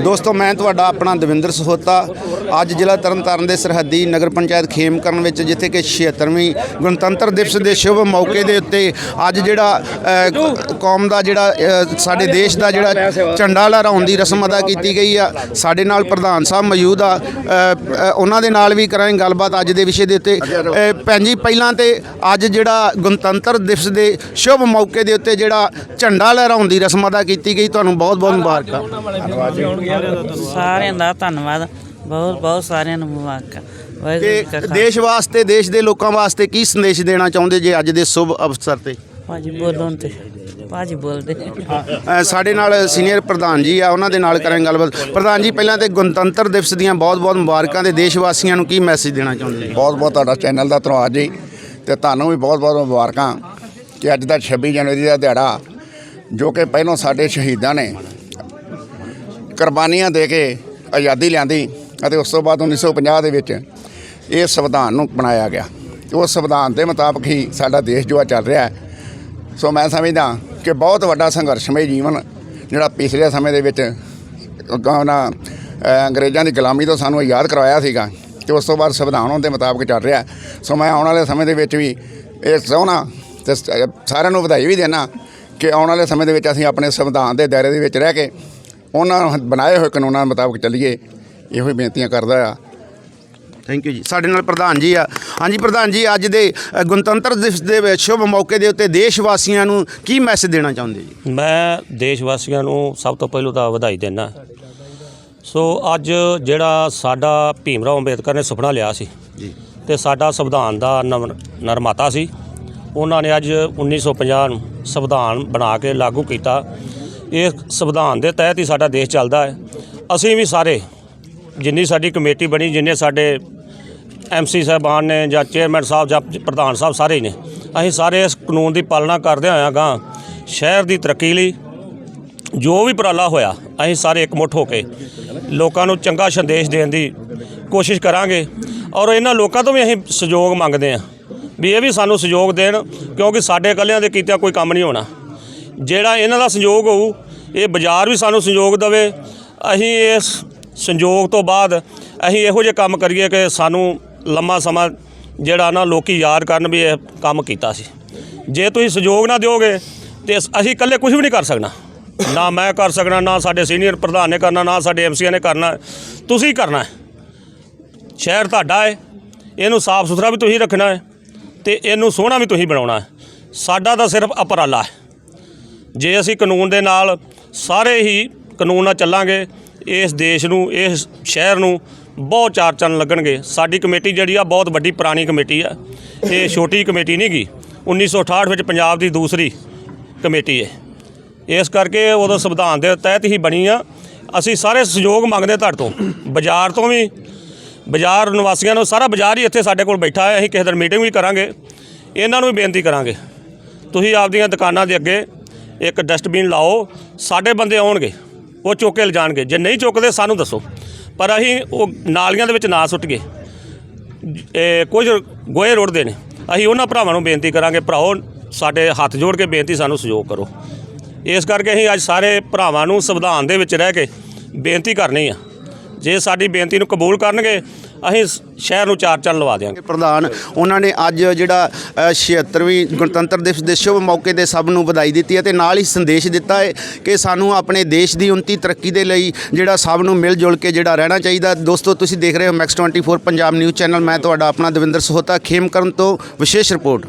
ਦੋਸਤੋ ਮੈਂ ਤੁਹਾਡਾ ਆਪਣਾ ਦਵਿੰਦਰ ਸਹੋਤਾ ਅੱਜ ਜ਼ਿਲ੍ਹਾ ਤਰਨਤਾਰਨ ਦੇ ਸਰਹੱਦੀ ਨਗਰ ਪੰਚਾਇਤ ਖੇਮਕਰਨ ਵਿੱਚ ਜਿੱਥੇ ਕਿ 76ਵੀਂ ਗਣਤੰਤਰ ਦਿਵਸ ਦੇ ਸ਼ੁਭ ਮੌਕੇ ਦੇ ਉੱਤੇ ਅੱਜ ਜਿਹੜਾ ਅ, ਕੌਮ ਦਾ ਜਿਹੜਾ ਅ, ਸਾਡੇ ਦੇਸ਼ ਦਾ ਜਿਹੜਾ ਝੰਡਾ ਲਹਿਰਾਉਣ ਦੀ ਰਸਮ ਅਦਾ ਕੀਤੀ ਗਈ ਆ। ਸਾਡੇ ਨਾਲ ਪ੍ਰਧਾਨ ਸਾਹਿਬ ਮੌਜੂਦ ਆ। ਅ, ਅ, ਉਹਨਾਂ ਦੇ ਨਾਲ ਵੀ ਕਰਾਂਗੇ ਗੱਲਬਾਤ ਅੱਜ ਦੇ ਵਿਸ਼ੇ ਦੇ ਉੱਤੇ। ਅ, ਭੈਣ ਜੀ ਪਹਿਲਾਂ ਤੇ ਅੱਜ ਜਿਹੜਾ ਗਣਤੰਤਰ ਦਿਵਸ ਦੇ ਸ਼ੁਭ ਮੌਕੇ ਦੇ ਉੱਤੇ ਜਿਹੜਾ ਝੰਡਾ ਲਹਿਰਾਉਣ ਦੀ ਰਸਮ ਅਦਾ ਕੀਤੀ ਗਈ ਤੁਹਾਨੂੰ ਬਹੁਤ ਬਹੁਤ ਮੁਬਾਰਕਾਂ। ਸਾਰਿਆਂ ਦਾ ਧੰਨਵਾਦ। ਬਹੁਤ ਬਹੁਤ ਸਾਰਿਆਂ ਨੂੰ ਮੁਬਾਰਕਾਂ। ਵਾਹਿਗੁਰੂ ਤੇ ਜੀ ਕਾ ਖਾਲਸਾ। ਦੇਸ਼ ਵਾਸਤੇ ਦੇਸ਼ ਦੇ ਲੋਕਾਂ ਵਾਸਤੇ ਕੀ ਸੰਦੇਸ਼ ਦੇਣਾ ਚਾਹੁੰਦੇ ਜੇ ਅੱਜ ਦੇ ਸ਼ੁਭ ਅਵਸਰ ਤੇ? ਭਾਜੀ ਬੋਲੋਂ ਤੇ। ਭਾਜੀ ਬੋਲਦੇ। ਅ, ਸਾਡੇ ਨਾਲ ਸੀਨੀਅਰ ਪ੍ਰਧਾਨ ਜੀ ਆ ਉਹਨਾਂ ਦੇ ਨਾਲ ਕਰਾਂਗੇ ਗੱਲਬਾਤ। ਪ੍ਰਧਾਨ ਜੀ ਪਹਿਲਾਂ ਤੇ ਗਣਤੰਤਰ ਦਿਵਸ ਦੀਆਂ ਬਹੁਤ-ਬਹੁਤ ਮੁਬਾਰਕਾਂ ਤੇ ਦੇਸ਼ ਵਾਸੀਆਂ ਨੂੰ ਕੀ ਮੈਸੇਜ ਦੇਣਾ ਚਾਹੁੰਦੇ ਜੀ? ਬਹੁਤ ਬਹੁਤ ਤੁਹਾਡਾ ਚੈਨਲ ਦਾ ਧੰਨਵਾਦ ਜੀ ਤੇ ਤੁਹਾਨੂੰ ਵੀ ਬਹੁਤ ਬਹੁਤ ਮੁਬਾਰਕਾਂ ਕਿ ਅੱਜ ਦਾ 26 ਜਨਵਰੀ ਦਾ ਦਿਹਾੜਾ ਜੋ ਕਿ ਪਹਿਲਾਂ ਸਾਡੇ ਸ਼ਹੀਦਾਂ ਨੇ ਕੁਰਬਾਨੀਆਂ ਦੇ ਕੇ ਆਜ਼ਾਦੀ ਲਿਆਂਦੀ ਅਤੇ ਉਸ ਤੋਂ ਬਾਅਦ 1950 ਦੇ ਵਿੱਚ ਇਹ ਸੰਵਿਧਾਨ ਨੂੰ ਬਣਾਇਆ ਗਿਆ। ਉਸ ਸੰਵਿਧਾਨ ਦੇ ਮੁਤਾਬਕ ਹੀ ਸਾਡਾ ਦੇਸ਼ ਜੋ ਆ ਚੱਲ ਰਿਹਾ ਹੈ। ਸੋ ਮੈਂ ਸਮਝਦਾ ਕਿ ਬਹੁਤ ਵੱਡਾ ਸੰਘਰਸ਼ਮਈ ਜੀਵਨ ਜਿਹੜਾ ਪਿਛਲੇ ਸਮੇਂ ਦੇ ਵਿੱਚ ਉਹਨਾਂ ਅੰਗਰੇਜ਼ਾਂ ਦੀ ਗੁਲਾਮੀ ਤੋਂ ਸਾਨੂੰ ਯਾਦ ਕਰਵਾਇਆ ਸੀਗਾ ਤੇ ਉਸ ਤੋਂ ਬਾਅਦ ਸੰਵਿਧਾਨ ਉਹਦੇ ਮੁਤਾਬਕ ਚੱਲ ਰਿਹਾ ਸੋ ਮੈਂ ਆਉਣ ਵਾਲੇ ਸਮੇਂ ਦੇ ਵਿੱਚ ਵੀ ਇਹ ਚਾਹੁੰਦਾ ਤੇ ਸਾਰਿਆਂ ਨੂੰ ਵਧਾਈ ਵੀ ਦੇਣਾ ਕਿ ਆਉਣ ਵਾਲੇ ਸਮੇਂ ਦੇ ਵਿੱਚ ਅਸੀਂ ਆਪਣੇ ਸੰਵਿਧਾਨ ਦੇ ਦਾਇਰੇ ਦੇ ਵਿੱਚ ਰਹਿ ਕੇ ਉਹਨਾਂ ਬਣਾਏ ਹੋਏ ਕਾਨੂੰਨਾਂ ਮੁਤਾਬਕ ਚੱਲੀਏ। ਇਹੋ ਹੀ ਬੇਨਤੀਆਂ ਕਰਦਾ ਆ। ਥੈਂਕ ਯੂ ਜੀ। ਸਾਡੇ ਨਾਲ ਪ੍ਰਧਾਨ ਜੀ ਆ। ਹਾਂਜੀ ਪ੍ਰਧਾਨ ਜੀ ਅੱਜ ਦੇ ਅ, ਗਣਤੰਤਰ ਦਿਵਸ ਦੇ ਵਿੱਚ ਸ਼ੁਭ ਮੌਕੇ ਦੇ ਉੱਤੇ ਦੇਸ਼ ਵਾਸੀਆਂ ਨੂੰ ਕੀ ਮੈਸੇਜ ਦੇਣਾ ਚਾਹੁੰਦੇ ਜੀ? ਮੈਂ ਦੇਸ਼ ਵਾਸੀਆਂ ਨੂੰ ਸਭ ਤੋਂ ਪਹਿਲਾਂ ਤਾਂ ਵਧਾਈ ਦਿੰਦਾ। ਸੋ ਅੱਜ ਜਿਹੜਾ ਸਾਡਾ ਭੀਮ ਰਾਓ ਅੰਬੇਦਕਰ ਨੇ ਸੁਪਨਾ ਲਿਆ ਸੀ ਜੀ। ਤੇ ਸਾਡਾ ਸੰਵਿਧਾਨ ਦਾ ਨਵ- ਨਿਰਮਾਤਾ ਸੀ। ਉਹਨਾਂ ਨੇ ਅੱਜ 1950 ਨੂੰ ਸੰਵਿਧਾਨ ਬਣਾ ਕੇ ਲਾਗੂ ਕੀਤਾ। ਇਹ ਸੰਵਿਧਾਨ ਦੇ ਤਹਿਤ ਹੀ ਸਾਡਾ ਦੇਸ਼ ਚੱਲਦਾ ਹੈ। ਅਸੀਂ ਵੀ ਸਾਰੇ ਜਿੰਨੀ ਸਾਡੀ ਕਮੇਟੀ ਬਣੀ, ਜਿੰਨੇ ਸਾਡੇ ਐਮਸੀ ਸਾਹਿਬਾਨ ਨੇ ਜਾਂ ਚੇਅਰਮੈਨ ਸਾਹਿਬ ਜਾਂ ਪ੍ਰਧਾਨ ਸਾਹਿਬ ਸਾਰੇ ਹੀ ਨੇ, ਅਸੀਂ ਸਾਰੇ ਇਸ ਕਾਨੂੰਨ ਦੀ ਪਾਲਣਾ ਕਰਦੇ ਹੋਇਆ ਗਾਂ ਸ਼ਹਿਰ ਦੀ ਤਰੱਕੀ ਲਈ ਜੋ ਵੀ ਉਪਰਾਲਾ ਹੋਇਆ, ਅਸੀਂ ਸਾਰੇ ਇਕਮੁੱਠ ਹੋ ਕੇ ਲੋਕਾਂ ਨੂੰ ਚੰਗਾ ਸੰਦੇਸ਼ ਦੇਣ ਦੀ ਕੋਸ਼ਿਸ਼ ਕਰਾਂਗੇ ਔਰ ਇਹਨਾਂ ਲੋਕਾਂ ਤੋਂ ਵੀ ਅਸੀਂ ਸਹਿਯੋਗ ਮੰਗਦੇ ਹਾਂ ਵੀ ਇਹ ਵੀ ਸਾਨੂੰ ਸਹਿਯੋਗ ਦੇਣ, ਕਿਉਂਕਿ ਸਾਡੇ ਇਕੱਲਿਆਂ ਦੇ ਕੀਤਾ ਕੋਈ ਕੰਮ ਨਹੀਂ ਹੋਣਾ। ਜਿਹੜਾ ਇਹਨਾਂ ਦਾ ਸਹਿਯੋਗ ਹੋਊ, ਇਹ ਬਾਜ਼ਾਰ ਵੀ ਸਾਨੂੰ ਸਹਿਯੋਗ ਦੇਵੇ। ਅਸੀਂ ਇਸ ਸੰਯੋਗ ਤੋਂ ਬਾਅਦ ਅਸੀਂ ਇਹੋ ਜਿਹੇ ਕੰਮ ਕਰੀਏ ਕਿ ਸਾਨੂੰ ਲੰਮਾ ਸਮਾਂ ਜਿਹੜਾ ਨਾ ਲੋਕੀ ਯਾਦ ਕਰਨ ਵੀ ਇਹ ਕੰਮ ਕੀਤਾ ਸੀ। ਜੇ ਤੁਸੀਂ ਸਹਿਯੋਗ ਨਾ ਦਿਓਗੇ ਤੇ ਅਸੀਂ ਇਕੱਲੇ ਕੁਝ ਵੀ ਨਹੀਂ ਕਰ ਸਕਣਾ। ਨਾ ਮੈਂ ਕਰ ਸਕਣਾ, ਨਾ ਸਾਡੇ ਸੀਨੀਅਰ ਪ੍ਰਧਾਨ ਨੇ ਕਰਨਾ, ਨਾ ਸਾਡੇ ਐਮਸੀਆਂ ਨੇ ਕਰਨਾ। ਤੁਸੀਂ ਕਰਨਾ ਹੈ। ਸ਼ਹਿਰ ਤੁਹਾਡਾ ਹੈ। ਇਹਨੂੰ ਸਾਫ਼ ਸੁਥਰਾ ਵੀ ਤੁਸੀਂ ਰੱਖਣਾ ਹੈ ਤੇ ਇਹਨੂੰ ਸੋਹਣਾ ਵੀ ਤੁਸੀਂ ਬਣਾਉਣਾ ਹੈ। ਸਾਡਾ ਤਾਂ ਸਿਰਫ ਅਪਰਾਲਾ ਹੈ। ਜੇ ਅਸੀਂ ਕਾਨੂੰਨ ਦੇ ਨਾਲ ਸਾਰੇ ਹੀ ਕਾਨੂੰਨ ਨਾਲ ਚੱਲਾਂਗੇ ਇਸ ਦੇਸ਼ ਨੂੰ, ਇਸ ਸ਼ਹਿਰ ਨੂੰ ਬਹੁਤ ਚਾਰ ਚੰਨ ਲੱਗਣਗੇ। ਸਾਡੀ ਕਮੇਟੀ ਜਿਹੜੀ ਆ, ਬਹੁਤ ਵੱਡੀ ਪੁਰਾਣੀ ਕਮੇਟੀ ਆ। ਇਹ ਛੋਟੀ ਕਮੇਟੀ ਨਹੀਂ ਗੀ। 1968 ਵਿੱਚ ਪੰਜਾਬ ਦੀ ਦੂਸਰੀ ਕਮੇਟੀ ਹੈ ਇਸ ਕਰਕੇ ਉਦੋਂ ਸੰਵਿਧਾਨ ਦੇ ਤਹਿਤ ਹੀ ਬਣੀ ਆ। ਅਸੀਂ ਸਾਰੇ ਸਹਿਯੋਗ ਮੰਗਦੇ ਤੁਹਾਡੇ ਤੋਂ। ਬਾਜ਼ਾਰ ਤੋਂ ਵੀ, ਬਾਜ਼ਾਰ ਨਿਵਾਸੀਆਂ ਨੂੰ, ਸਾਰਾ ਬਾਜ਼ਾਰ ਹੀ ਇੱਥੇ ਸਾਡੇ ਕੋਲ ਬੈਠਾ ਹੈ। ਅਸੀਂ ਕਿਸੇ ਦਿਨ ਮੀਟਿੰਗ ਵੀ ਕਰਾਂਗੇ। ਇਹਨਾਂ ਨੂੰ ਵੀ ਬੇਨਤੀ ਕਰਾਂਗੇ। ਤੁਸੀਂ ਆਪਦੀਆਂ ਦੁਕਾਨਾਂ ਦੇ ਅੱਗੇ ਇੱਕ ਡਸਟਬਿਨ ਲਾਓ। ਸਾਡੇ ਬੰਦੇ ਆਉਣਗੇ। ਉਹ ਚੁੱਕ ਕੇ ਲਿਜਾਣਗੇ। ਜੇ ਨਹੀਂ ਚੁੱਕਦੇ, ਸਾਨੂੰ ਦੱਸੋ। ਪਰ ਅਸੀਂ ਉਹ ਨਾਲੀਆਂ ਦੇ ਵਿੱਚ ਨਾ ਸੁੱਟੀਏ ਇਹ ਕੁਝ ਗੋਏ ਰੋੜਦੇ ਨੇ। ਅਸੀਂ ਉਹਨਾਂ ਭਰਾਵਾਂ ਨੂੰ ਬੇਨਤੀ ਕਰਾਂਗੇ, ਭਰਾਓ, ਸਾਡੇ ਹੱਥ ਜੋੜ ਕੇ ਬੇਨਤੀ ਸਾਨੂੰ ਸਹਿਯੋਗ ਕਰੋ। ਇਸ ਕਰਕੇ ਅਸੀਂ ਅੱਜ ਸਾਰੇ ਭਰਾਵਾਂ ਨੂੰ ਸੰਵਿਧਾਨ ਦੇ ਵਿੱਚ ਰਹਿ ਕੇ ਬੇਨਤੀ ਕਰਨੀ ਆ। ਜੇ ਸਾਡੀ ਬੇਨਤੀ ਨੂੰ ਕਬੂਲ ਕਰਨਗੇ ਅਸੀਂ ਸ- ਸ਼ਹਿਰ ਨੂੰ ਚਾਰ ਚੰਨ ਲਵਾ ਦਿਆਂਗੇ। ਪ੍ਰਧਾਨ ਉਹਨਾਂ ਨੇ ਅੱਜ ਜਿਹੜਾ ਅ, 76ਵੀਂ ਗਣਤੰਤਰ ਦਿਵਸ ਦੇ ਸ਼ੁਭ ਮੌਕੇ ਤੇ ਸਭ ਨੂੰ ਵਧਾਈ ਦਿੱਤੀ ਹੈ ਤੇ ਨਾਲ ਹੀ ਸੰਦੇਸ਼ ਦਿੱਤਾ ਹੈ ਕਿ ਸਾਨੂੰ ਆਪਣੇ ਦੇਸ਼ ਦੀ ਉਨਤੀ ਤਰੱਕੀ ਦੇ ਲਈ ਜਿਹੜਾ ਸਭ ਨੂੰ ਮਿਲ ਜੁਲ ਕੇ ਜਿਹੜਾ ਰਹਿਣਾ ਚਾਹੀਦਾ। ਦੋਸਤੋ ਤੁਸੀਂ ਦੇਖ ਰਹੇ ਹੋ ਮੈਕਸ 24 ਪੰਜਾਬ ਨਿਊਜ਼ ਚੈਨਲ। ਮੈਂ ਤੁਹਾਡਾ ਆਪਣਾ ਦਵਿੰਦਰ ਸਹੋਤਾ ਖੇਮਕਰਨ ਤੋਂ ਵਿਸ਼ੇਸ਼ ਰਿਪੋਰਟ।